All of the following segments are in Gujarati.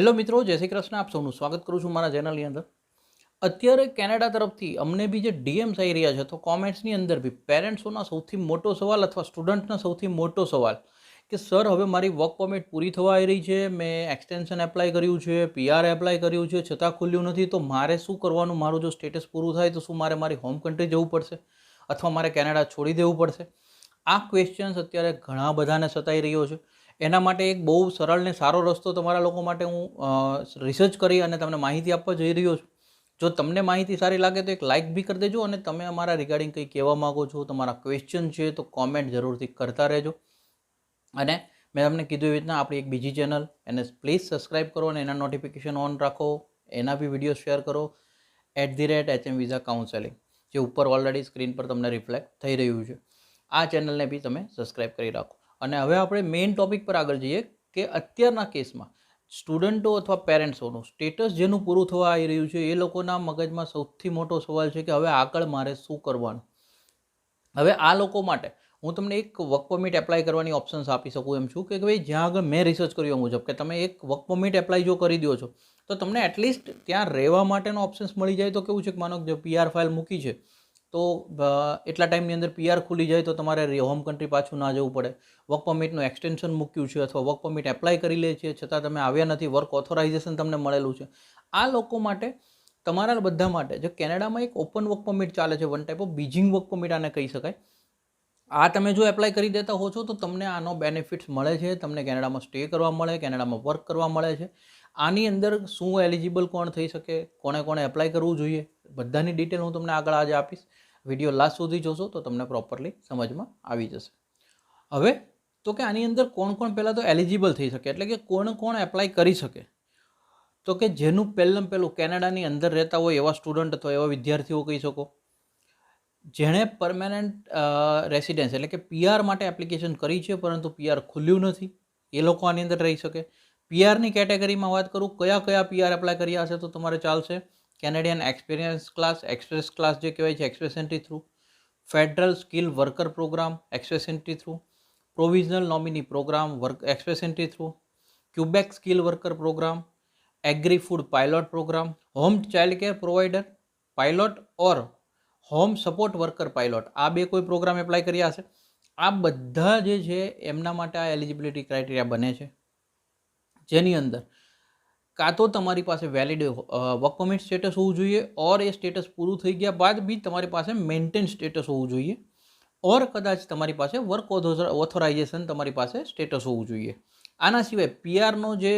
હેલો મિત્રો, જય શ્રી કૃષ્ણ. આપ સૌનું સ્વાગત કરું છું મારા ચેનલની અંદર. અત્યારે કેનેડા તરફથી અમને બી જે ડીએમ્સ આવી રહ્યા છે, તો કોમેન્ટ્સની અંદર બી પેરેન્ટ્સોના સૌથી મોટો સવાલ અથવા સ્ટુડન્ટના સૌથી મોટો સવાલ કે સર હવે મારી વર્ક પરમિટ પૂરી થવા આવી રહી છે, મેં એક્સટેન્શન એપ્લાય કર્યું છે પીઆર એપ્લાય કર્યું છે, છતાં ખુલ્યું નથી, તો મારે શું કરવાનું? મારું જો સ્ટેટસ પૂરું થાય, તો શું મારે મારી હોમ કન્ટ્રી જવું પડશે? અથવા મારે કેનેડા છોડી દેવું પડશે? આ ક્વેશ્ચન્સ અત્યારે ઘણા બધાને સતાઈ રહ્યો છે. એના માટે એક બહુ સરળ ને સારો રસ્તો તમારા લોકો માટે હું રિસર્ચ કરી અને તમને માહિતી આપવા જઈ રહ્યો છું. જો તમને માહિતી સારી લાગે તો એક લાઇક બી કરી દેજો અને તમે અમારા રિગાર્ડિંગ કંઈ કહેવા માગો છો, તમારા ક્વેશ્ચન છે તો કોમેન્ટ જરૂરથી કરતા રહેજો. અને મેં તમને કીધું એવી રીતના આપણી એક બીજી ચેનલ એને પ્લીઝ સબસ્ક્રાઇબ કરો અને એના નોટિફિકેશન ઓન રાખો, એના બી વીડિયો શેર કરો. At the rate H M visa counselling જે ઉપર ઓલરેડી સ્ક્રીન પર તમને રિફ્લેક્ટ થઈ રહ્યું છે. આ ચેનલને બી તમે સબસ્ક્રાઇબ કરી રાખો. અને હવે આપણે મેઇન ટોપિક પર આગળ જઈએ કે અત્યારના કેસમાં સ્ટુડન્ટો અથવા પેરેન્ટ્સોનું સ્ટેટસ જેનું પૂરું થવા આવી રહ્યું છે એ લોકોના મગજમાં સૌથી મોટો સવાલ છે કે હવે આગળ મારે શું કરવાનું? હવે આ લોકો માટે હું તમને એક વર્ક પરમિટ એપ્લાય કરવાની ઓપ્શન્સ આપી શકું એમ છું કે ભાઈ જ્યાં આગળ મેં રિસર્ચ કર્યો મુજબ કે તમે એક વર્ક પરમિટ એપ્લાય જો કરી દો છો તો તમને એટલીસ્ટ ત્યાં રહેવા માટેનો ઓપ્શન્સ મળી જાય તો કેવું છે કે માનો જો પીઆર ફાઇલ મૂકી છે તો એટલા ટાઈમની અંદર પીઆર ખુલી જાય તો તમારે હોમ કન્ટ્રી પાછું ના જવું પડે. વર્ક પરમિટનું એક્સટેન્શન મૂક્યું છે અથવા વર્ક પરમિટ એપ્લાય કરી લે છે, છતાં તમે આવ્યા નથી વર્ક ઓથોરાઇઝેશન તમને મળેલું છે. આ લોકો માટે, તમારા બધા માટે, જે કેનેડામાં એક ઓપન વર્ક પરમિટ ચાલે છે one type of bridging work permit આને કહી શકાય. આ તમે જો એપ્લાય કરી દેતા હો છો, તો તમને આનો બેનિફિટ્સ મળે છે, તમને કેનેડામાં સ્ટે કરવા મળે, કેનેડામાં વર્ક કરવા મળે છે. આની અંદર શું એલિજિબલ કોણ થઈ શકે, કોણે કોણે એપ્લાય કરવું જોઈએ, બધાની ડિટેલ હું તમને આગળ આજે આપીશ. વીડિયો લાસ્ટ સુધી જોશો તો તમને પ્રોપરલી સમજમાં આવી જશે. હવે, તો કે આની અંદર કોણ કોણ પહેલાં તો એલિજિબલ થઈ શકે, એટલે કે કોણ કોણ એપ્લાય કરી શકે? તો કે જેનું પહેલાં પહેલું કેનેડાની અંદર રહેતા હોય એવા સ્ટુડન્ટ અથવા એવા વિદ્યાર્થીઓ કહી શકો. જેણે પરમેનન્ટ રેસિડેન્સ એટલે કે પીઆર માટે એપ્લિકેશન કરી છે, પરંતુ પીઆર ખુલ્યું નથી. એ લોકો આની અંદર રહી શકે. પીઆરની કેટેગરીમાં વાત કરું, કયા કયા પીઆર એપ્લાય કર્યા હશે તો તમારે ચાલશે? Canadian experience class, express class જે કહેવાય છે, express entry through. Federal skill worker program, express entry through. Provisional nominee program, work, express entry through. Quebec skill worker program, agri food pilot program, home child care provider pilot or home support worker pilot. આ બે કોઈ પ્રોગ્રામ એપ્લાય કર્યા હશે. આ બધા જે છે, એમના માટે આ એલિજિબિલિટી ક્રાઇટેરિયા બને છે. જેની અંદર કાં તો તમારી પાસે વેલિડ વર્ક પરમિટ સ્ટેટસ હોવું જોઈએ ઓર એ સ્ટેટસ પૂરું થઈ ગયા બાદ બી તમારી પાસે મેન્ટેન સ્ટેટસ હોવું જોઈએ ઓર કદાચ તમારી પાસે વર્ક ઓથોરાઇઝેશન તમારી પાસે સ્ટેટસ હોવું જોઈએ. આના સિવાય પીઆરનો જે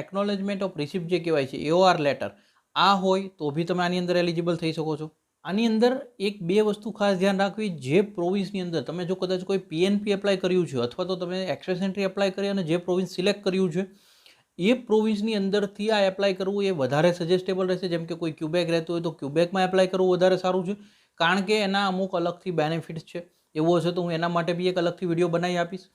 એકનોલેજમેન્ટ ઓફ રિસિપ્ટ જે કહેવાય છે એઓઆર લેટર આ હોય તો બી તમે આની અંદર એલિજિબલ થઈ શકો છો. આની અંદર એક બે વસ્તુ ખાસ ધ્યાન રાખવી, જે પ્રોવિન્સની અંદર તમે જો કદાચ કોઈ પીએનપી એપ્લાય કર્યું છે, અથવા તો તમે એક્સેસ એન્ટ્રી એપ્લાય કરી અને જે પ્રોવિન્સ સિલેક્ટ કર્યું છે એ પ્રોવિન્સની અંદરથી આ એપ્લાય કરવું એ વધારે સજેસ્ટેબલ રહેશે. જેમ કે કોઈ ક્યુબેક રહેતું હોય તો ક્યુબેકમાં એપ્લાય કરવું વધારે સારું છે. કારણ કે એના અમુક અલગથી બેનિફિટ્સ છે. એવું હશે તો હું એના માટે બી એક અલગથી વીડિયો બનાવી આપીશ.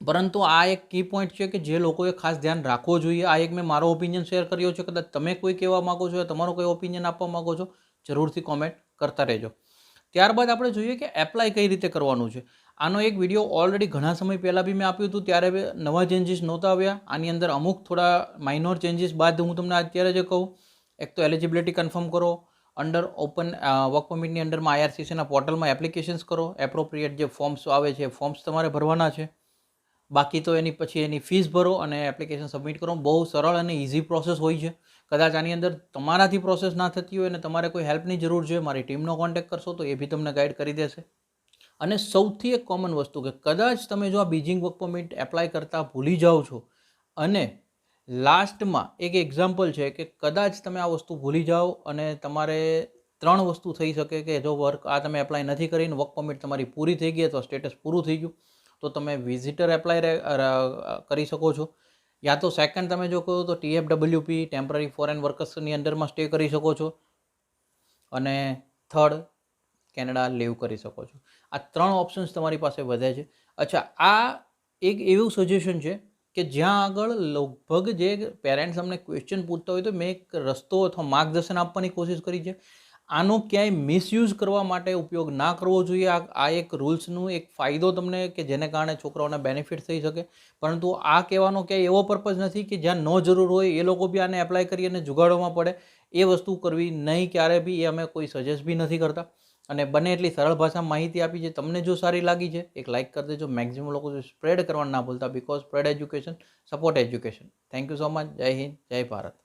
પરંતુ આ એક કી પોઈન્ટ છે કે જે લોકોએ ખાસ ધ્યાન રાખવો જોઈએ. આ એક મેં મારો ઓપિનિયન શેર કર્યો છે. કદાચ તમે કોઈ કહેવા માગો છો, તમારો કોઈ ઓપિનિયન આપવા માગો છો, જરૂરથી કોમેન્ટ કરતા રહેજો. ત્યારબાદ આપણે જોઈએ કે એપ્લાય કઈ રીતે કરવાનું છે. આનો એક વીડિયો ઓલરેડી ઘણા સમય પહેલાં બી મેં આપ્યું હતું, ત્યારે નવા ચેન્જીસ નહોતા આવ્યા. આની અંદર અમુક થોડા માઇનોર ચેન્જીસ બાદ હું તમને અત્યારે જે કહું. એક તો એલિજિબિલિટી કન્ફર્મ કરો અંડર ઓપન વર્ક પરમિટની અંડરમાં આઈઆરસીસીના પોર્ટલમાં એપ્લિકેશન્સ કરો. એપ્રોપ્રિએટ જે ફોર્મ્સ આવે છે ફોર્મ્સ તમારે ભરવાના છે. બાકી તો એની પછી એની ફીસ ભરો અને એપ્લિકેશન સબમિટ કરો. બહુ સરળ અને ઇઝી પ્રોસેસ હોય છે. કદાચ આની અંદર તમારાથી પ્રોસેસ ના થતી હોય અને તમારે કોઈ હેલ્પની જરૂર છે, મારી ટીમનો કોન્ટેક્ટ કરશો તો એ બી તમને ગાઈડ કરી દેશે. અને સૌથી એક કોમન વસ્તુ કે કદાચ તમે જો આ બીજિંગ વર્ક પરમિટ એપ્લાય કરતાં ભૂલી જાઓ છો અને લાસ્ટમાં એક એક્ઝામ્પલ છે કે કદાચ તમે આ વસ્તુ ભૂલી જાઓ અને તમારે ત્રણ વસ્તુ થઈ શકે કે જો વર્ક આ તમે એપ્લાય નથી કરીને વર્ક પરમિટ તમારી પૂરી થઈ ગઈ અથવા સ્ટેટસ પૂરું થઈ ગયું તો તમે વિઝિટર એપ્લાય કરી શકો છો. યા તો સેકન્ડ તમે જો કહો તો ટીએફડબલ્યુપી ટેમ્પરરી ફોરેન વર્કર્સની અંડરમાં સ્ટે કરી શકો છો. અને થર્ડ કેનેડા લીવ કરી શકો છો. આ ત્રણ ઓપ્શન્સ તમારી પાસે વધે છે. અચ્છા, આ એક એવું સજેશન છે કે જ્યાં આગળ લગભગ જે પેરેન્ટ્સ અમને ક્વેશ્ચન પૂછતા હોય તો મેં એક રસ્તો અથવા માર્ગદર્શન આપવાની કોશિશ કરી છે. આનો ક્યાંય મિસયુઝ કરવા માટે ઉપયોગ ના કરવો જોઈએ. આ આ એક રૂલ્સનું એક ફાયદો તમને કે જેને કારણે છોકરાઓને બેનિફિટ થઈ શકે. પરંતુ આ કહેવાનો ક્યાંય એવો પર્પઝ નથી કે જ્યાં ન જરૂર હોય એ લોકો બી આને એપ્લાય કરી અને જુગાડવામાં પડે. એ વસ્તુ કરવી નહીં ક્યારે બી એ અમે કોઈ સજેસ્ટ બી નથી કરતા. અને બને એટલી સરળ ભાષામાં માહિતી આપી છે તમને જો સારી લાગી છે, એક લાઇક કરી દેજો. મેક્ઝિમમ લોકો સ્પ્રેડ કરવાનું ના ભૂલતા. Because spread education support education thank you so much Jai Hind, Jai Bharat.